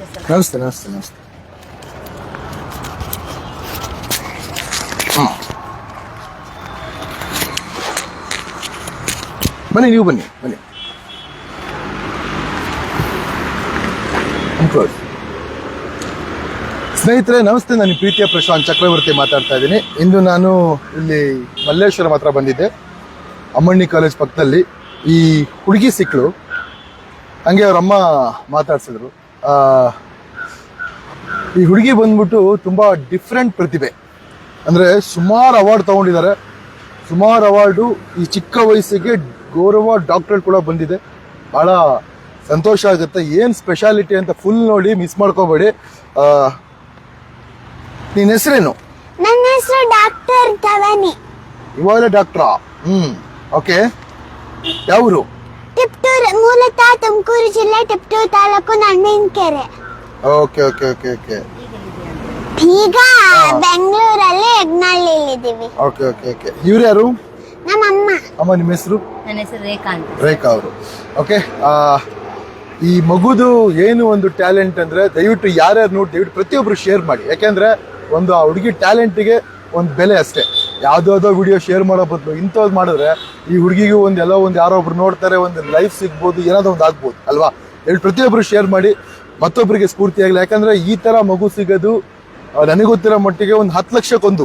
ನಮಸ್ತೆ ನಮಸ್ತೆ ನಮಸ್ತೆ ಹ್ಮ್. ಬನ್ನಿ, ನೀವು ಬನ್ನಿ ಬನ್ನಿ. ಸ್ನೇಹಿತರೆ, ನಮಸ್ತೆ. ನಾನು ಪ್ರೀತಿಯ ಪ್ರಶಾಂತ್ ಚಕ್ರವರ್ತಿ ಮಾತಾಡ್ತಾ ಇದ್ದೀನಿ. ಇಂದು ನಾನು ಇಲ್ಲಿ ಮಲ್ಲೇಶ್ವರ ಮಾತ್ರ ಬಂದಿದ್ದೆ. ಅಮ್ಮಣ್ಣಿ ಕಾಲೇಜ್ ಪಕ್ಕದಲ್ಲಿ. ಈ ಹುಡುಗಿ ಸಿಕ್ಕಳು ಹಂಗೆ ಅವ್ರ ಅಮ್ಮ ಮಾತಾಡ್ಸಿದ್ರು. ಈ ಹುಡುಗಿ ಬಂದ್ಬಿಟ್ಟು ತುಂಬ ಡಿಫ್ರೆಂಟ್ ಪ್ರತಿಭೆ. ಅಂದರೆ ಸುಮಾರು ಅವಾರ್ಡ್ ತಗೊಂಡಿದ್ದಾರೆ. ಸುಮಾರು ಅವಾರ್ಡು ಈ ಚಿಕ್ಕ ವಯಸ್ಸಿಗೆ ಗೌರವ ಡಾಕ್ಟ್ರೇಟ್ ಕೂಡ ಬಂದಿದೆ. ಬಹಳ ಸಂತೋಷ ಆಗುತ್ತೆ. ಏನು ಸ್ಪೆಷಾಲಿಟಿ ಅಂತ ಫುಲ್ ನೋಡಿ ಮಿಸ್ ಮಾಡ್ಕೋಬೇಡಿ. ನಿನ್ನ ನಿನ್ ಹೆಸರೇನು? ನನ್ನ ಹೆಸರು ಡಾಕ್ಟರ್ ಧವನಿ. ಇವಾಗಲೇ ಡಾಕ್ಟ್ರಾ ಹ್ಮ್ ಓಕೆ ಯಾವರು? ಟಿಪ್ಟೂರ್ ಮೂಲತಃ ತುಮಕೂರು ಜಿಲ್ಲೆ ತಿಪ್ಟೂರು ತಾಲೂಕು ನಣ್ಣೀನ್ಕೆರೆ ಓಕೆ ಓಕೆ ಓಕೆ ಓಕೆ. ಈಗ ಬೆಂಗಳೂರಲ್ಲಿ ಯಗ್ನಳ್ಳಿಲಿದ್ದೀವಿ ಓಕೆ ಓಕೆ ಓಕೆ. ಇವ್ರು ಯಾರು? ನಮ್ಮ ಅಮ್ಮ ನಿಮ್ಮ ಹೆಸರು? ನನ್ನ ಹೆಸರು ರೇಖಾ ಅಂತ. ರೇಖಾ ಅವರು. ಓಕೆ ಈ ಮಗುದು ಏನು ಒಂದು ಟ್ಯಾಲೆಂಟ್ ಅಂದ್ರೆ ದಯವಿಟ್ಟು ಯಾರ್ಯಾರು ನೋಡಿ ದಯವಿಟ್ಟು ಪ್ರತಿಯೊಬ್ರು ಶೇರ್ ಮಾಡಿ. ಯಾಕೆಂದ್ರೆ ಒಂದು ಆ ಹುಡುಗಿ ಟ್ಯಾಲೆಂಟಿಗೆ ಒಂದು ಬೆಲೆ ಅಷ್ಟೇ. ಯಾವ್ದಾವ್ದೋ ವಿಡಿಯೋ ಶೇರ್ ಮಾಡೋ ಬದಲು ಇಂಥದ್ದು ಮಾಡಿದ್ರೆ ಈ ಹುಡುಗಿಗೂ ಒಂದು ಎಲ್ಲೋ ಒಂದು ಯಾರೋ ಒಬ್ರು ನೋಡ್ತಾರೆ, ಒಂದು ಲೈಫ್ ಸಿಗ್ಬೋದು, ಏನಾದ್ರು ಒಂದು ಆಗ್ಬೋದು, ಅಲ್ವಾ? ಹೇಳಿ ಪ್ರತಿಯೊಬ್ಬರು ಶೇರ್ ಮಾಡಿ ಮತ್ತೊಬ್ಬರಿಗೆ ಸ್ಫೂರ್ತಿ ಆಗಲಿ ಯಾಕಂದ್ರೆ ಈ ತರ ಮಗು ಸಿಗೋದು ಗೊತ್ತಿರೋ ಮಟ್ಟಿಗೆ ಒಂದು ಹತ್ತು ಲಕ್ಷಕ್ಕೊಂದು.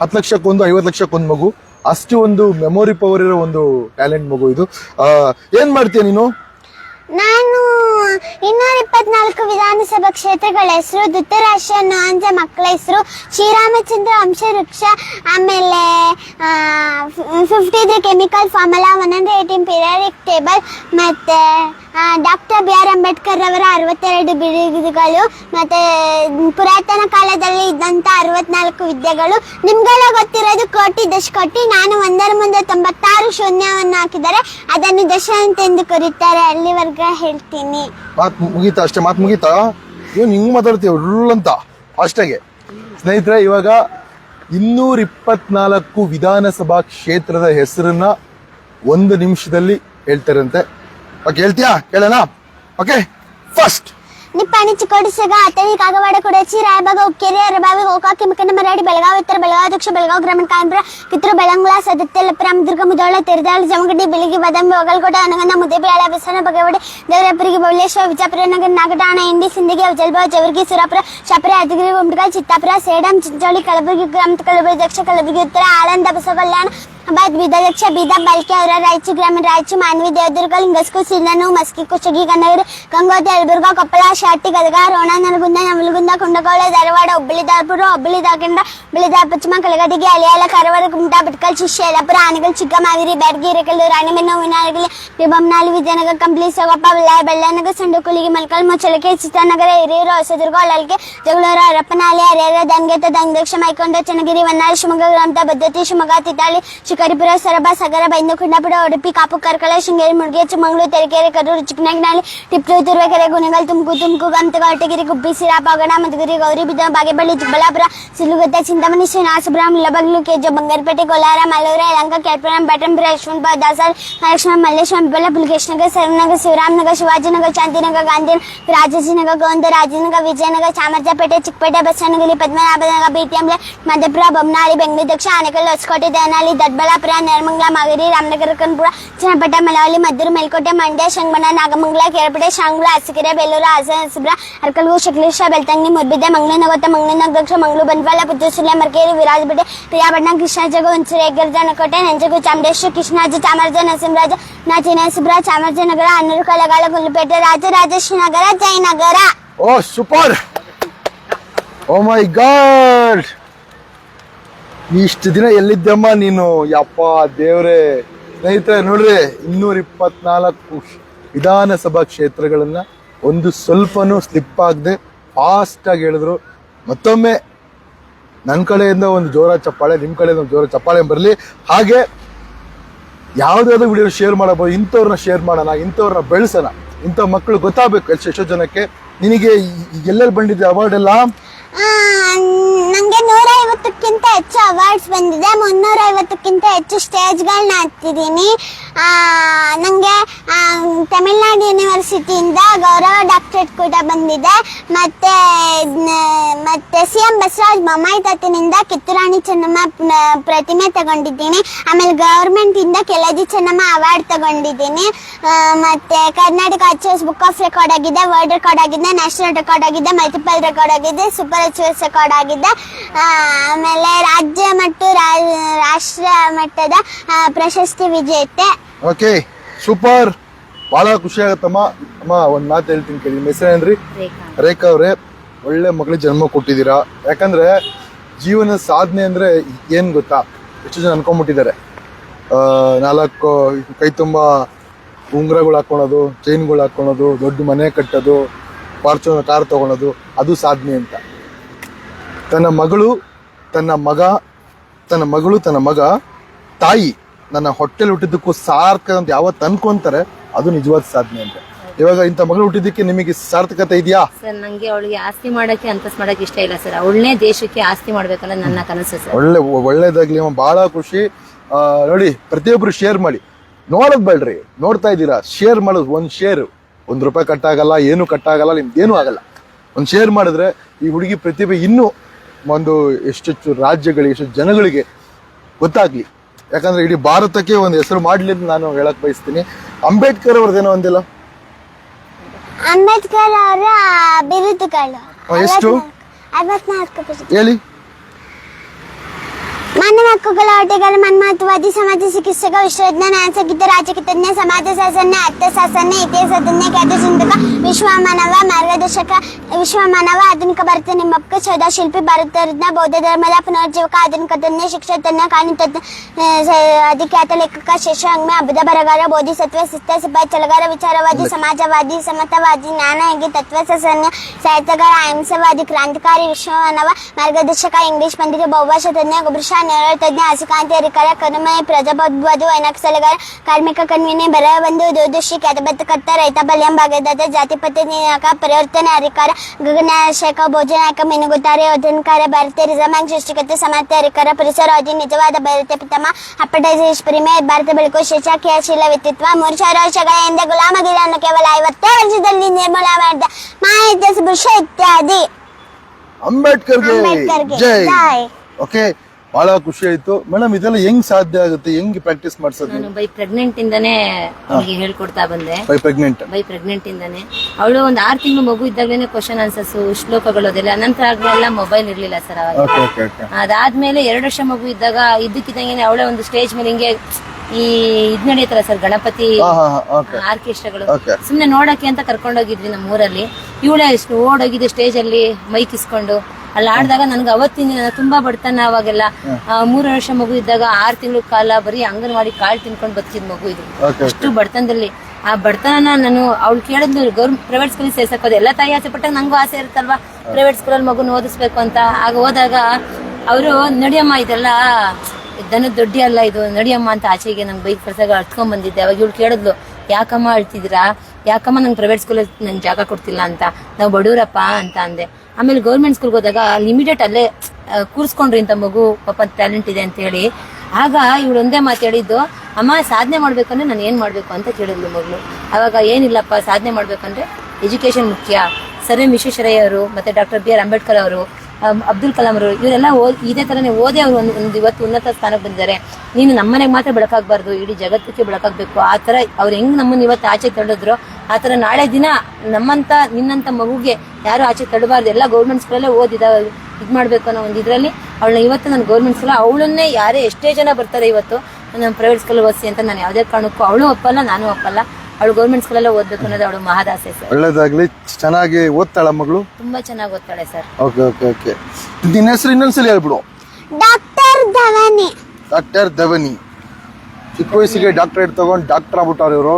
ಹತ್ತು ಲಕ್ಷಕ್ಕೊಂದು, ಐವತ್ತು ಲಕ್ಷಕ್ಕೊಂದು ಮಗು. ಅಷ್ಟು ಒಂದು ಮೆಮೊರಿ ಪವರ್ ಇರೋ ಒಂದು ಟ್ಯಾಲೆಂಟ್ ಮಗು ಇದು. ಏನು ಮಾಡ್ತೀಯ ನೀನು? ನಾನು ಇಪ್ಪತ್ನಾಲ್ಕು ವಿಧಾನಸಭಾ ಕ್ಷೇತ್ರಗಳ ಹೆಸರು ಧೃತರಾಷ್ಟ್ರ ನಾಂಜ ಮಕ್ಕಳ ಹೆಸರು, ಶ್ರೀರಾಮಚಂದ್ರ ವಂಶವೃಕ್ಷ, ಆಮೇಲೆ fifty three chemical formula, one hundred eighteen periodic table, ಮತ್ತೆ ಡಾಕ್ಟರ್ ಬಿ ಆರ್ ಅಂಬೇಡ್ಕರ್ ಅವರ ಅರವತ್ತೆರಡು ಬಿರುದುಗಳು ಮತ್ತೆ ಪುರಾತನ ಕಾಲದಲ್ಲಿ ಇದ್ದಂತ ಅರವತ್ನಾಲ್ಕು ವಿದ್ಯೆಗಳು. ನಿಮ್ಗೆಲ್ಲ ಗೊತ್ತಿರೋದು ಕೋಟಿ ದಶಕೋಟಿ ನಾನು ಒಂದರ ಮುಂದೆ ತೊಂಬತ್ತಾರು ಶೂನ್ಯವನ್ನು ಹಾಕಿದರೆ ಅದನ್ನು ದಶ ಅಂತೆಂದು ಕರೀತಾರೆ ಅಲ್ಲಿವರೆಗೆ ಹೇಳ್ತೀನಿ. ಮಾತು ಮುಗೀತಾ ಅಷ್ಟೇ, ಮಾತು ಮುಗೀತಾ? ಏನು ಹಿಂಗ್ ಮಾತಾಡ್ತೀವಿ ಅಂತ. ಅಷ್ಟಾಗೆ. ಸ್ನೇಹಿತರೆ, ಇವಾಗ ಇನ್ನೂರ ಇಪ್ಪತ್ನಾಲ್ಕು ವಿಧಾನಸಭಾ ಕ್ಷೇತ್ರದ ಹೆಸರನ್ನ ಒಂದು ನಿಮಿಷದಲ್ಲಿ ಹೇಳ್ತಾರಂತೆ. ಓಕೆ ಹೇಳ್ತೀಯಾ ಕೇಳೋಣ okay first Nippani Chikkodi Sadalga Athani Kagwad Kudachi Raybag Hukkeri Arabhavi Gokak Yamakanmardi Belagavi Uttar Belagavi Dakshin Belagavi ಗ್ರಾಮೀಣ ಕಾನ್ಪುರ ಕಿತ್ತೂರು ಬೆಳಂಗುಳ ಸದತ್ಯ ಲಪುರ ದುರ್ಗ ಮುದೋಳ ತಿರುದಾಳ ಜಮಗಡ್ಡಿ ಬೆಳಗಿ ಬಾದಾಮಿ ಒಗಲ್ಕೋಟೆ ಅನಗಂದ ಮುದ್ದೇಬೇಳ ಬಸವನ ಬಗವಡೆ ದೇವರಪ್ಪರಿಗೆ ಬಬಲೇಶ್ವರ ವಿಜಾಪುರ ನಗರ ನಾಗಟಾಣ ಇಂಡಿ ಸಿಂದಗಿ ಜಲ್ಬಾವ್ ಜವರ್ಗಿ ಸುರಾಪುರ ಶಾಪುರ ಯಾದಗಿರಿ ಗುಂಡ್ಗಲ್ ಚಿತ್ತಾಪುರ ಸೇಡಂ ಚಿಂಚೋಳಿ ಕಲಬುರಗಿ ಗ್ರಾಮ ಕಲಬುರಗಿ ದಕ್ಷಿಣ ಕಲಬುರಗಿ ಉತ್ತರ ಆಳಂದ ಬಸವ ಕಲ್ಯಾಣ ಬಾದ್ ಬೀದರ್ ದಕ್ಷ ಬೀದರ್ ಬಲ್ಕೆ ಅವರ ರಾಯಚೂರು ಗ್ರಾಮೀಣ ರಾಯಚೂರು ಮಾನ್ವಿ ದೇವದುರ್ಗ ಲಿಂಗಸ್ಕೂ ಸಿಲ್ಲನು ಮಸ್ಕಿ ಕುಷ್ಟಗಿ ಕನ್ನಗಿರಿ ಗಂಗೋತ್ರಿ ಯಲಬುರ್ಗ ಕೊಪ್ಪಳ ಶಾಟಿ ಗದಗ ರೋಣ ನರಗುಂದ ನವಲಗುಂದ ಕುಂಡಗೋಳ ಧಾರವಾಡ ಹುಬ್ಬಳ್ಳಿ ಧಾರಪುರ ಹುಬ್ಬಳ್ಳಿ ಧಾರಕಂಡ ಹುಬ್ಬಳ್ಳಿ ಧಾರ ಪಶ್ಚಿಮ ಕಲಗಟಿಗೆ ಅಲಿಯಾಲ ಕಾರವಾರ ಕುಮಟಾ ಬಿಟ್ಕಲ್ ಶಿಷ್ಯ ಯಲಪುರ ಆನೆಗಲ್ ಚಿಕ್ಕಮಾವಿರಿ ಬ್ಯಾಡಗಿ ಹಿರೇಕಲ್ಲು ರಾಣಿಬೆನ್ನು ವಿನಾಯಕಲಿ ರಿಬಂನಾಲಿ ವಿಜಯನಗರ ಕಂಪ್ಲಿ ಸೊಗಪ್ಪ ಬಳ್ಳಾರಿ ಬೆಳ್ಳನಗರ ಸಂಡುಕುಲಿಗಿ ಮಲ್ಕಲ್ ಮುಚ್ಚಳಿಕೆ ಚಿತ್ರನಗರ ಹಿರಿಯೂರು ಹೊಸದುರ್ಗ ಹೊಳಲ್ಕೆ ಜಗಳೂರು ಹರಪ್ಪನಹಳ್ಳಿ ಹರಿಹರ ದಂಗೆತ ದಂಗದಕ್ಷ ಮೈಕೊಂಡ ಚನ್ನಗಿರಿ ವನ್ನಾಳಿ ಶಿವಮೊಗ್ಗ ಗ್ರಾಮದ ಭದ್ರತೆ ಶಿವಮೊಗ್ಗ ತಿತ್ತಾಳಿ ಶಿಕಾರಿಪುರ ಸೊರಬ ಸಗರ ಬೈಂದು ಕುಂಡಾಪುರ ಉಡುಪಿ ಕಾಪು ಕಾರ್ಕಳ ಶೃಂಗೇರಿ ಮುಳುಗೆ ಚಿಕ್ಕಮಗಳೂರು ತರೀಕೆರೆ ಕಡೂರು ಚಿಕ್ಕನಗಿನಹಳ್ಳಿ ಟಿಪ್ಪು ತುರುವೇಕೆರೆ ಗುಣಗಲ್ ತುಮಕು ತುಮಕು ಗಮತಗ ಹೊಟಗಿರಿ ಗುಬ್ಬಿ ಸಿರಾಪ ಒಗಣ ಮಧುಗಿರಿ ಗೌರಿಬಿದ ಬಾಗೇಪಳ್ಳಿ ಚಿಕ್ಕಬಳ್ಳಾಪುರ ಸಿಲುಗುತ್ತ ಚಿಂತಾಮಣಿ ಶ್ರೀನಿವಾಸಪುರ ಮುಲ್ಲಬಗ್ಲು ಕೆಜ ಬಂಗಾರಪೇಟೆ ಕೋಲಾರ ಮಲ್ಲೂರ ಯಲಂಕ ಕೆಳಪುರಂ ಬೆಟಂಪುರ ಯಶವಂತಪುರ ದಾಸರ್ ಮಹಾಲಕ್ಷ್ಮ ಮಲ್ಲೇಶ್ವರ ಬೆಲ್ಲ ಪುಲಕೇಶ್ ನಗರ್ ಸರನಗರ ಶಿವರಾಮನಗರ ಶಿವಾಜಿನಗರ ಶಾಂತಿನಗರ ಗಾಂಧಿನಗರ ರಾಜಾಜಿನಗರ ಗೋವಿಂದ ರಾಜನಗರ ವಿಜಯನಗರ ಚಾಮರಾಜಪೇಟೆ ಚಿಕ್ಕಪೇಟೆ ಬಸವನಗರಿ ಪದ್ಮನಾಭನಗರ ಬಿಟಿಎಂಲೆ ಮಧ್ಯಪುರ ಬೊಮ್ಮನಾಳಿ ಬೆಂಗಳೂರು ದಕ್ಷ ಆನೆಕಲ್ ಹೊಸಕೋಟೆ ದೇವನಹಳ್ಳಿ ದೊಡ್ಡಬಳ್ಳಾಪುರ ನೆಲಮಂಗಲ ಮಾಗೇರಿ ರಾಮನಗರ ಕನಪುರ ಚನ್ನಪಟ್ಟ ಮಲವಳ್ಳಿ ಮದ್ದೂರು ಮೇಲ್ಕೋಟೆ ಮಂಡ್ಯ ಶಂಗಮಣ ನಾಗಮಂಗಲ ಕೆರಪೇಟೆ ಶಾಂಗ್ಲ ಅರಸೀಕೆರೆ ಬೇಲೂರು ಹಾಸನ ಅರ್ಕಲ್ಗು ಶಕ್ಲೇಶ್ವರ ಬೆಳ್ತಂಗಿ ಮುರ್ಬಿದ್ದೆ ಮಂಗಳೂರು ನಗತ್ತ ಮಂಗಳೂರು ದಕ್ಷ ಮಂಗಳೂರು ಬಂಟ್ವಾಳ ಪುತ್ತೂರು ಸುಳ್ಯ ಮರ್ಕೇರಿ ವಿರಾಜಪೇಟೆ ಪ್ರಿಯಾಪಟ್ಟಣ ಕೃಷ್ಣಾಜಗ ಹುಣಸೂರು ಹೆಗ್ಗರ್ ಜನಕೋಟೆ ನಂಜಗು ಚಾಮರೇಶ್ವರ ಕೃಷ್ಣಾಜ Chamaraja Narasimharaja ನಾಚಿನೇಸುಬ್ರ Chamarajanagar Hanur Kollegal Gundlupet Rajarajeshwari Nagar Jayanagar oh super oh my god ಇಷ್ಟು ದಿನ ಎಲ್ಲಿದ್ದಮ್ಮ ನೀನು? ಯಪ್ಪ ದೇವ್ರೆ. ಸ್ನೇಹಿತರೆ, ನೋಡ್ರಿ ಇನ್ನೂರ ಇಪ್ಪತ್ನಾಲ್ಕು ವಿಧಾನಸಭಾ ಕ್ಷೇತ್ರಗಳನ್ನ ಒಂದು ಸ್ವಲ್ಪನೂ ಸ್ಲಿಪ್ ಆಗದೆ ಫಾಸ್ಟ್ ಆಗಿ ಹೇಳಿದ್ರು. ಮತ್ತೊಮ್ಮೆ ನನ್ನ ಕಡೆಯಿಂದ ಒಂದು ಜೋರ ಚಪ್ಪಾಳೆ ನಿಮ್ಮ ಕಡೆಯಿಂದ ಒಂದು ಜೋರ ಚಪ್ಪಾಳೆ ಬರಲಿ. ಹಾಗೆ ಯಾವುದಾದ್ರು ವಿಡಿಯೋ ಶೇರ್ ಮಾಡಬಹುದು, ಇಂಥವ್ರನ್ನ ಶೇರ್ ಮಾಡೋಣ, ಇಂಥವ್ರನ್ನ ಬೆಳೆಸೋಣ. ಇಂಥ ಮಕ್ಕಳು ಗೊತ್ತಾಗಬೇಕು ಎಷ್ಟು ಎಷ್ಟೋ ಜನಕ್ಕೆ. ನಿನಗೆ ಎಲ್ಲೆಲ್ಲಿ ಬಂದಿದ್ದೆ ಅವಾರ್ಡ್ ಎಲ್ಲ ನೂರೈವತ್ತಕ್ಕಿಂತ ಹೆಚ್ಚು ಅವಾರ್ಡ್ಸ್ ಬಂದಿದೆ. ಮುನ್ನೂರೈವತ್ತಕ್ಕಿಂತ ಹೆಚ್ಚು ಸ್ಟೇಜ್ಗಳನ್ನ ಹತ್ತಿದ್ದೀನಿ ಆ, ನಂಗೆ ಆ, ತಮಿಳ್ನಾಡು ಯೂನಿವರ್ಸಿಟಿಯಿಂದ ಗೌರವ ಡಾಕ್ಟರೇಟ್ ಕೂಡ ಬಂದಿದೆ. ಮತ್ತೆ ಮತ್ತು ಸಿ ಎಂ ಬಸವರಾಜ್ ಬೊಮ್ಮಾಯಿ ತಾತನಿಂದ ಕಿತ್ತೂರಾಣಿ ಚೆನ್ನಮ್ಮ ಪ್ರತಿಮೆ ತಗೊಂಡಿದ್ದೀನಿ. ಆಮೇಲೆ ಗೌರ್ಮೆಂಟಿಂದ ಕೆಳದಿ ಚೆನ್ನಮ್ಮ ಅವಾರ್ಡ್ ತಗೊಂಡಿದ್ದೀನಿ. ಮತ್ತು Karnataka achieves book of record ಆಗಿದೆ ವರ್ಲ್ಡ್ ರೆಕಾರ್ಡ್ ಆಗಿದೆ ನ್ಯಾಷನಲ್ ರೆಕಾರ್ಡ್ ಆಗಿದೆ ಮಲ್ಟಿಪಲ್ ರೆಕಾರ್ಡ್ ಆಗಿದೆ ಸೂಪರ್ ಅಚೀವ್ಸ್ ರೆಕಾರ್ಡ್ ಆಗಿದೆ. ಆಮೇಲೆ ರಾಜ್ಯ ಮತ್ತು ರಾಷ್ಟ್ರ ಮಟ್ಟದ ಪ್ರಶಸ್ತಿ ವಿಜೇತೆ. ಓಕೆ ಸೂಪರ್ ಬಹಳ ಖುಷಿ ಆಗತ್ತಮ್ಮ ಅಮ್ಮ. ಒಂದ್ ಮಾತು ಹೇಳ್ತೀನಿ ಕೇಳಿ. ನಿಮ್ಮ ಹೆಸರೇನ್ರಿ ರೇಖಾ. ಅವ್ರೆ ಒಳ್ಳೆ ಮಗಳಿಗೆ ಜನ್ಮ ಕೊಟ್ಟಿದ್ದೀರಾ. ಯಾಕಂದ್ರೆ ಜೀವನ ಸಾಧನೆ ಅಂದ್ರೆ ಏನ್ ಗೊತ್ತಾ? ಎಷ್ಟು ಜನ ಅನ್ಕೊಂಡ್ಬಿಟ್ಟಿದ್ದಾರೆ. ನಾಲ್ಕು ಕೈ ತುಂಬ ಉಂಗ್ರಗಳು ಹಾಕೊಳೋದು ಚೈನ್ಗಳು ಹಾಕೊಳೋದು ದೊಡ್ಡ ಮನೆ ಕಟ್ಟೋದು ಫಾರ್ಚುನರ್ ಕಾರ್ ತಗೊಳೋದು ಅದು ಸಾಧನೆ ಅಂತ. ತನ್ನ ಮಗಳು ತನ್ನ ಮಗ ತನ್ನ ಮಗಳು ತನ್ನ ಮಗ ತಾಯಿ. ನನ್ನ ಹೊಟ್ಟೆಲಿ ಹುಟ್ಟಿದ್ದಕ್ಕೂ ಸಾರ್ಥಕ ಅಂತ ಯಾವತ್ತು ಅನ್ಕೊಂತಾರೆ ಅದು ನಿಜವಾದ ಸಾಧನೆ ಅಂತ. ಇವಾಗ ಇಂಥ ಮಗಳು ಹುಟ್ಟಿದ್ದಕ್ಕೆ ನಿಮಗೆ ಸಾರ್ಥಕತೆ ಇದೆಯಾ? ಸರ್ ನಂಗೆ ಅವಳಿಗೆ ಆಸ್ತಿ ಮಾಡಕ್ಕೆ ಅಂತಸ್ ಮಾಡಕ್ಕೆ ಇಷ್ಟ ಇಲ್ಲ ಸರ್. ಅವಳನ್ನೇ ದೇಶಕ್ಕೆ ಆಸ್ತಿ ಮಾಡ್ಬೇಕಲ್ಲ ನನ್ನ ಕನಸು ಸರ್. ಒಳ್ಳೆ ಒಳ್ಳೇದಾಗ್ಲಿ ಬಹಳ ಖುಷಿ. ಆ, ನೋಡಿ ಪ್ರತಿಯೊಬ್ರು ಶೇರ್ ಮಾಡಿ. ನೋಡೋದ್ ಬೇಡ್ರಿ ನೋಡ್ತಾ ಇದ್ದೀರಾ? ಶೇರ್ ಮಾಡೋದು ಒಂದ್ ಶೇರ್ ಒಂದ್ ರೂಪಾಯಿ ಕಟ್ಟಾಗಲ್ಲ ಏನು ಕಟ್ಟಾಗಲ್ಲ ನಿಮ್ದು ಏನು ಆಗಲ್ಲ. ಒಂದ್ ಶೇರ್ ಮಾಡಿದ್ರೆ ಈ ಹುಡುಗಿ ಪ್ರತಿಭೆ ಇನ್ನೂ ಒಂದು ಎಷ್ಟೆಷ್ಟು ರಾಜ್ಯಗಳಿಗೆ ಎಷ್ಟು ಜನಗಳಿಗೆ ಗೊತ್ತಾಗ್ಲಿ. ಯಾಕಂದ್ರೆ ಇಡೀ ಭಾರತಕ್ಕೆ ಒಂದು ಹೆಸರು ಮಾಡಲಿ ಅಂತ ನಾನು ಹೇಳಕ್ ಬಯಸ್ತೀನಿ. ಅಂಬೇಡ್ಕರ್ ಅವ್ರದ್ದೇನೋ ಒಂದಿಲ್ಲ? ಅಂಬೇಡ್ಕರ್ ಅವರ ಬಿರುದುಗಳು ಎಷ್ಟು? ಹೇಳಿ. ಮಾನವ ಹಕ್ಕುಗಳ ಹೋರಾಟಗಾರ ಮನ್ಮಹತ್ವವಾದಿ ಸಮಾಜ ಚಿಕಿತ್ಸಕ ವಿಶ್ವವಿಜ್ಞಾನ ಆಸಕ್ತ ರಾಜಕೀಯ ತಜ್ಞ ಸಮಾಜ ಶಾಸನ ಅರ್ಥಶಾಸ್ತ್ರಜ್ಞ ಇತಿಹಾಸ ತಜ್ಞ ಖ್ಯಾತ ಚಿಂತಕ ವಿಶ್ವ ಮಾನವ ಮಾರ್ಗದರ್ಶಕ ವಿಶ್ವ ಮಾನವ ಆಧುನಿಕ ಭಾರತ ನಿಮ್ಮಕ್ಕ ಸೌಧ ಶಿಲ್ಪಿ ಭಾರತ ರತ್ನ ಬೌದ್ಧ ಧರ್ಮದ ಪುನರ್ಜೀವಕ ಆಧುನಿಕ ತಜ್ಞ ಶಿಕ್ಷಣ ತಜ್ಞ ಕಾನೂನು ತಜ್ಞ ಆ, ಸ- ಅಧಿಖ್ಯಾತ ಲೇಖಕ ಶೇಷಾಂಗ್ಮೆ ಅಬುಧ ಬರಗಾರ ಬೋಧಿಸತ್ವ ಸಿದ್ಧ ಸಿಪಾಯಿ ಚಲಗಾರ ವಿಚಾರವಾದಿ ಸಮಾಜವಾದಿ ಸಮತವಾದಿ ಜ್ಞಾನಯೋಗಿ ತತ್ವಶಾಸ್ತ್ರಜ್ಞ ಸಾಹಿತ್ಯಗಾರ ಅಹಿಂಸವಾದಿ ಕ್ರಾಂತಿಕಾರಿ ವಿಶ್ವ ಮಾನವ ಮಾರ್ಗದರ್ಶಕ ಇಂಗ್ಲಿಷ್ ಪಂಡಿತ ಬಹುಭಾಷಾ ತಜ್ಞ ಗುಬ್ರಷಾ ನೇರಳ ತಜ್ಞ ಹಸಿಕಾಂತಿ ಅಧಿಕಾರ ಕರುಮಯ ಪ್ರಜಾಪ್ರಭುತ್ವದು ವೈನಾಕ್ ಸಲಗಾರ ಕಾರ್ಮಿಕ ಕನ್ವಿನಿ ಬರ ಬಂಧು ದೂರದೃಷ್ಟಿ ಖ್ಯಾತಬದ್ಧಕರ್ತ ರೈತ ಬಲ್ಯಂ ಭಾಗದಾತ ಜಾತಿಪತಿ ನಿಯಾಕ ಪರಿವರ್ತನೆ ಅಧಿಕಾರ ಗಗನಾಶಕ ಭೋಜನಾಯಕ ಮೆನುಗುತ್ತಾರೆ. ಯೋಧನಕಾರ ಭಾರತೀಯ ರಿಸರ್ವ್ ಬ್ಯಾಂಕ್ ಸೃಷ್ಟಿಕರ್ತ ಸಮಾನತೆ ಅಧಿಕಾರ ಪರಿಸರವಾದಿ ನಿಜವಾದ ಭಾರತೀಯ ಪಿತಮ ಅಪ್ಪಟೈಸ್ ಪ್ರಿಮೆ ಭಾರತ ಬೆಳಕು ಶಿಕ್ಷ ಕ್ರಿಯಾಶೀಲ ವ್ಯಕ್ತಿತ್ವ ಮೂರು ಸಾವಿರ ವರ್ಷಗಳ ಹಿಂದೆ ಗುಲಾಮಗಿರಿಯನ್ನು ಕೇವಲ ಐವತ್ತೇ ವರ್ಷದಲ್ಲಿ ನಿರ್ಮೂಲ ಮಾಡಿದ ಮಾಹಿತಿ ಇತ್ಯಾದಿ ಅಂಬೇಡ್ಕರ್ ಜೈ. ಓಕೆ. ಬಹಳ ಖುಷಿ ಆಯ್ತು. ಮೇಡಮ್ ಇದೆಲ್ಲ ಹೆಂಗ್ ಸಾಧ್ಯ ಆಗುತ್ತೆ? ಹೆಂಗ್ ಪ್ರಾಕ್ಟೀಸ್ ಮಾಡ್ಸೋದು? ನಾನು ಬೈ ಪ್ರೆಗ್ನೆಂಟ್ ಇಂದಾನೆ ಅವಳಿಗೆ ಹೇಳ್ಕೊಡ್ತಾ ಬಂದೆ. ಬೈ ಪ್ರೆಗ್ನೆಂಟ್ ಬೈ ಪ್ರೆಗ್ನೆಂಟ್ ಇಂದಾನೆ. ಅವಳು ಒಂದ್ ಆರು ತಿಂಗಳು ಮಗು ಇದ್ದಾಗಲೇ ಕ್ವಶನ್ ಆನ್ಸರ್ಸ್ ಶ್ಲೋಕಗಳು ಅದೆಲ್ಲ. ನಂತರ ಆಗ್ಲೆಲ್ಲ ಮೊಬೈಲ್ ಇರ್ಲಿಲ್ಲ ಸರ್ ಅವಾಗ. ಓಕೆ ಓಕೆ ಓಕೆ ಅದಾದ್ಮೇಲೆ ಎರಡು ವರ್ಷ ಮಗು ಇದ್ದಾಗ ಇದ್ದಕ್ಕಿದ್ದಂಗೆ ಅವಳೇ ಒಂದು ಸ್ಟೇಜ್ ಮೇಲೆ ಹಿಂಗೆ ಈ ಇದ್ ನಡೆಯುತ್ತಲ್ಲ ಸರ್ ಗಣಪತಿ ಹಾ ಹಾ ಹಾ ಓಕೆ ಆರ್ಕೆಸ್ಟ್ರಾಗಳು. ಸುಮ್ನೆ ನೋಡಕ್ಕೆ ಅಂತ ಕರ್ಕೊಂಡೋಗಿದ್ವಿ ನಮ್ಮ ಊರಲ್ಲಿ ಇವಳೇ ಎಷ್ಟು ಓಡೋಗಿದ್ದು ಸ್ಟೇಜ್ ಅಲ್ಲಿ ಮೈಕ್ ಇಸ್ಕೊಂಡು. ಅಲ್ಲಿ ಆಡಿದಾಗ ನನ್ಗೆ ಅವತ್ತಿನ ತುಂಬಾ ಬಡತನ ಅವಾಗೆಲ್ಲ. ಮೂರು ವರ್ಷ ಮಗು ಇದ್ದಾಗ ಆರು ತಿಂಗಳ ಕಾಲ ಬರೀ ಅಂಗನವಾಡಿ ಕಾಳು ತಿನ್ಕೊಂಡು ಬರ್ತಿದ್ ಮಗು ಇದು. ಅಷ್ಟು ಬಡತನದಲ್ಲಿ. ಆ ಬಡತನ ನಾನು ಅವ್ಳು ಕೇಳಿದ್ಲು ಗೌರ್ಮೆಂಟ್ ಪ್ರೈವೇಟ್ ಸ್ಕೂಲಿಗೆ ಸೇರ್ಸಕ್ ಎಲ್ಲಾ ಎಲ್ಲ ತಾಯಿ ಆಸೆ ಪಟ್ಟಾಗ ನಂಗೂ ಆಸೆ ಇರುತ್ತಲ್ವಾ? ಪ್ರೈವೇಟ್ ಸ್ಕೂಲಲ್ಲಿ ಮಗುನ ಓದಿಸ್ಬೇಕು ಅಂತ. ಆಗ ಹೋದಾಗ ಅವರು ನಡಿಯಮ್ಮ ಇದೆಲ್ಲ ದನದ ದೊಡ್ಡಿ ಅಲ್ಲ ಇದು. ನಡಿಯಮ್ಮ ಅಂತ ಆಚೆಗೆ ನಂಗೆ ಬೈಕ್ ಕಳ್ಸಾಗ ಅಳ್ಕೊಂಡ್ ಬಂದಿದ್ದೆ. ಅವಾಗ ಇವಳು ಕೇಳಿದ್ಲು ಯಾಕಮ್ಮ ಅಳ್ತಿದ್ದೀರಾ? ಯಾಕಮ್ಮ ನಂಗೆ ಪ್ರೈವೇಟ್ ಸ್ಕೂಲಲ್ಲಿ ನಂಗೆ ಜಾಗ ಕೊಡ್ತಿಲ್ಲ ಅಂತ? ನಾವು ಬಡವರಪ್ಪ ಅಂತ ಅಂದೆ. ಆಮೇಲೆ ಗೌರ್ಮೆಂಟ್ ಸ್ಕೂಲ್ಗೆ ಹೋದಾಗ ಲಿಮಿಟೆಡ್ ಅಲ್ಲೇ ಕೂರಿಸ್ಕೊಂಡ್ರಿ ಇಂಥ ಮಗು, ಪಾಪ ಟ್ಯಾಲೆಂಟ್ ಇದೆ ಅಂತ ಹೇಳಿ. ಆಗ ಇವಳು ಒಂದೇ ಮಾತು ಹೇಳಿದ್ದು, ಅಮ್ಮ, ಸಾಧನೆ ಮಾಡ್ಬೇಕಂದ್ರೆ ನಾನು ಏನ್ ಮಾಡ್ಬೇಕು? ಅಂತ ಕೇಳಿದ್ಲು ಮಗಳು. ಅವಾಗ, ಏನಿಲ್ಲಪ್ಪ, ಸಾಧನೆ ಮಾಡ್ಬೇಕಂದ್ರೆ ಎಜುಕೇಶನ್ ಮುಖ್ಯ. ಸರ್ ಎಂ ವಿಶ್ವೇಶ್ವರಯ್ಯ ಅವರು ಮತ್ತೆ ಡಾಕ್ಟರ್ ಬಿ ಆರ್ ಅಂಬೇಡ್ಕರ್ ಅವರು ಅಬ್ದುಲ್ ಕಲಾಂ ಅವರು, ಇವರೆಲ್ಲ ಇದೇ ತರನೇ ಓದಿ ಅವರು ಒಂದು ಒಂದು ಇವತ್ತು ಉನ್ನತ ಸ್ಥಾನಕ್ಕೆ ಬಂದಿದ್ದಾರೆ. ನೀನು ನಮ್ಮನೆಗೆ ಮಾತ್ರ ಬೆಳಕಾಗಬಾರ್ದು, ಇಡೀ ಜಗತ್ತಕ್ಕೆ ಬೆಳಕಾಗಬೇಕು. ಆ ಥರ ಅವ್ರು ಹೆಂಗ್ ನಮ್ಮನ್ನ ಇವತ್ತು ಆಚೆ ತಳ್ಳಿದ್ರು, ಆ ಥರ ನಾಳೆ ದಿನ ನಮ್ಮಂತ, ನಿನ್ನಂತ ಮಗುಗೆ ಯಾರು ಆಚೆ ತಳ್ಳಬಾರ್ದು ಎಲ್ಲ ಗೌರ್ಮೆಂಟ್ ಸ್ಕೂಲಲ್ಲೇ ಓದಿದ ಇದು ಮಾಡಬೇಕು ಅನ್ನೋ ಒಂದು ಇದರಲ್ಲಿ ಅವಳನ್ನ ಇವತ್ತು ನಾನು ಗೌರ್ಮೆಂಟ್ ಸ್ಕೂಲ್ ಅವಳನ್ನೇ ಯಾರೇ ಎಷ್ಟೇ ಜನ ಬರ್ತಾರೆ ಇವತ್ತು, ನಾನು ಪ್ರೈವೇಟ್ ಸ್ಕೂಲ್ ಓದಿಸಿ ಅಂತ ನಾನು ಯಾವುದೇ ಕಾರಣಕ್ಕೂ ಅವಳು ಒಪ್ಪಲ್ಲ, ನಾನು ಒಪ್ಪಲ್ಲ. ಅವಳು ಗೌರ್ಮೆಂಟ್ ಸ್ಕೂಲಲ್ಲೇ ಓದ್ಬೇಕು ಅನ್ನೋದು ಅವಳು ಮಹದಾಸೆ ಸರ್. ಒಳ್ಳೇದಾಗ್ಲಿ. ಚೆನ್ನಾಗಿ ಓದ್ತಾಳ ಮಗಳು? ತುಂಬಾ ಚೆನ್ನಾಗಿ ಓದ್ತಾಳೆ ಸರ್. Okay okay okay. ನಿನ್ನ ಹೆಸರು ಇನ್ನೊಂದ್ಸಲಿ ಹೇಳ್ಬಿಡು. ಡಾಕ್ಟರ್ ಧವನಿ. ಡಾಕ್ಟರ್ ಧವನಿ. ಚಿಕ್ಕ ವಯಸ್ಸಿಗೆ ಡಾಕ್ಟರೇಟ್ ತಗೊಂಡು ಡಾಕ್ಟರ್ ಆಗ್ಬಿಟ್ಟವ್ರು ಇವರು.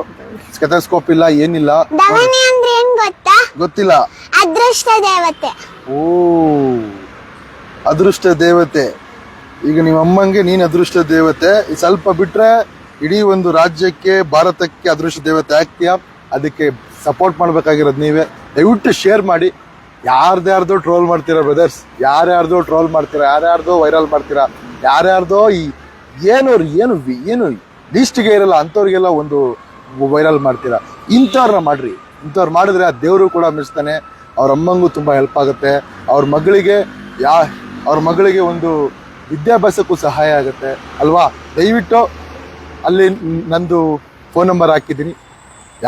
ಸ್ಕೆಥೋಸ್ಕೋಪ್ ಇಲ್ಲ ಏನಿಲ್ಲ. ಧವನಿ ಅಂದ್ರೆ ಏನ್ ಗೊತ್ತಾ? ಗೊತ್ತಿಲ್ಲ. ಅದೃಷ್ಟ ದೇವತೆ. ಓ ಅದೃಷ್ಟ ದೇವತೆ. ಈಗ ನಿಮ್ಮ ಅಮ್ಮಂಗೆ ನೀನ್ ಅದೃಷ್ಟ ದೇವತೆ. ಈ ಸ್ವಲ್ಪ ಬಿಟ್ರೆ ಇಡೀ ಒಂದು ರಾಜ್ಯಕ್ಕೆ, ಭಾರತಕ್ಕೆ ಅದೃಶ್ಯ ದೇವತೆ ಆಗ್ತೀಯ? ಅದಕ್ಕೆ ಸಪೋರ್ಟ್ ಮಾಡಬೇಕಾಗಿರೋದು ನೀವೇ. ದಯವಿಟ್ಟು ಶೇರ್ ಮಾಡಿ. ಯಾರ್ದ್ಯಾರ್ದೋ ಟ್ರೋಲ್ ಮಾಡ್ತೀರಾ ಬ್ರದರ್ಸ್ ಯಾರ್ಯಾರ್ದೋ ಟ್ರೋಲ್ ಮಾಡ್ತೀರಾ? ಯಾರ್ಯಾರ್ದೋ ವೈರಲ್ ಮಾಡ್ತೀರಾ? ಯಾರ್ಯಾರ್ದೋ ಈ ಏನು ಏನು ಏನು ಲೀಸ್ಟ್ಗೆ ಇರಲ್ಲ, ಅಂಥವ್ರಿಗೆಲ್ಲ ಒಂದು ವೈರಲ್ ಮಾಡ್ತೀರಾ? ಇಂಥವ್ರನ್ನ ಮಾಡ್ರಿ. ಇಂಥವ್ರು ಮಾಡಿದ್ರೆ ಆ ದೇವರು ಕೂಡ ಮೆಚ್ತಾನೆ ಅವ್ರ ಅಮ್ಮಂಗೂ ತುಂಬ ಹೆಲ್ಪ್ ಆಗುತ್ತೆ. ಅವ್ರ ಮಗಳಿಗೆ ಯಾ ಅವ್ರ ಮಗಳಿಗೆ ಒಂದು ವಿದ್ಯಾಭ್ಯಾಸಕ್ಕೂ ಸಹಾಯ ಆಗುತ್ತೆ. ಅಲ್ವಾ? ದಯವಿಟ್ಟು ಅಲ್ಲಿ ನಂದು ಫೋನ್ ನಂಬರ್ ಹಾಕಿದ್ದೀನಿ.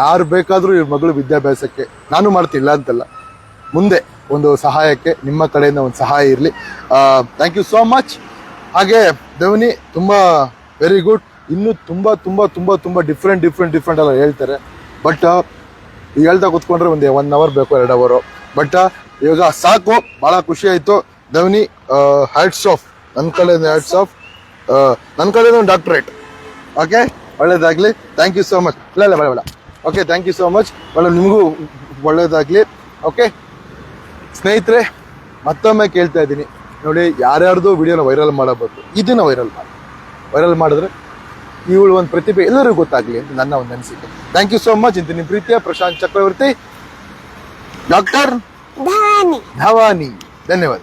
ಯಾರು ಬೇಕಾದರೂ ಇವ್ರ ಮಗಳು ವಿದ್ಯಾಭ್ಯಾಸಕ್ಕೆ, ನಾನು ಮಾಡ್ತಿಲ್ಲ ಅಂತಲ್ಲ. ಮುಂದೆ ಒಂದು ಸಹಾಯಕ್ಕೆ, ನಿಮ್ಮ ಕಡೆಯಿಂದ ಒಂದು ಸಹಾಯ ಇರಲಿ. ಥ್ಯಾಂಕ್ ಯು ಸೋ ಮಚ್ ಹಾಗೆ, ದೇವನಿ, ತುಂಬ ವೆರಿ ಗುಡ್ ಇನ್ನೂ ತುಂಬ ತುಂಬ ತುಂಬ ತುಂಬ ಡಿಫ್ರೆಂಟ್ ಡಿಫ್ರೆಂಟ್ ಡಿಫ್ರೆಂಟ್ ಎಲ್ಲ ಹೇಳ್ತಾರೆ. ಬಟ್ ಹೇಳ್ತಾ ಕೂತ್ಕೊಂಡ್ರೆ ಒಂದು ಒನ್ ಅವರ್ ಬೇಕು ಎರಡು ಅವರು ಬಟ್ ಇವಾಗ ಸಾಕು ಭಾಳ ಖುಷಿ ಆಯಿತು. ದೇವನಿ ಹ್ಯಾಟ್ಸ್ ಆಫ್ ನನ್ನ ಕಡೆಯಿಂದ ಹ್ಯಾಟ್ಸ್ ಆಫ್ ನನ್ನ ಕಡೆಯಿಂದ ಒಂದು ಡಾಕ್ಟ್ರೇಟ್ ಓಕೆ ಒಳ್ಳೇದಾಗಲಿ. ಥ್ಯಾಂಕ್ ಯು ಸೋ ಮಚ್ ಇಲ್ಲ ಇಲ್ಲ ಬೇಡ ಬೇಡ. Okay thank you so much ಒಳ್ಳೆ ನಿಮಗೂ ಒಳ್ಳೇದಾಗಲಿ. ಓಕೆ ಸ್ನೇಹಿತರೆ ಮತ್ತೊಮ್ಮೆ ಕೇಳ್ತಾ ಇದ್ದೀನಿ. ನೋಡಿ ಯಾರ್ಯಾರ್ದು ವಿಡಿಯೋನ ವೈರಲ್ ಮಾಡಬಾರ್ದು ಇದನ್ನ ವೈರಲ್ ಮಾಡಿ. ವೈರಲ್ ಮಾಡಿದ್ರೆ ಇವಳು ಒಂದು ಪ್ರತಿಭೆ ಎಲ್ಲರಿಗೂ ಗೊತ್ತಾಗ್ಲಿ ಅಂತ ನನ್ನ ಒಂದು ಅನಿಸಿಕೆ. ಥ್ಯಾಂಕ್ ಯು ಸೋ ಮಚ್ ಇಂತ ನಿಮ್ಮ ಪ್ರೀತಿಯ ಪ್ರಶಾಂತ್ ಚಕ್ರವರ್ತಿ. ಡಾಕ್ಟರ್ ಧವಾನಿ. ಧನ್ಯವಾದ.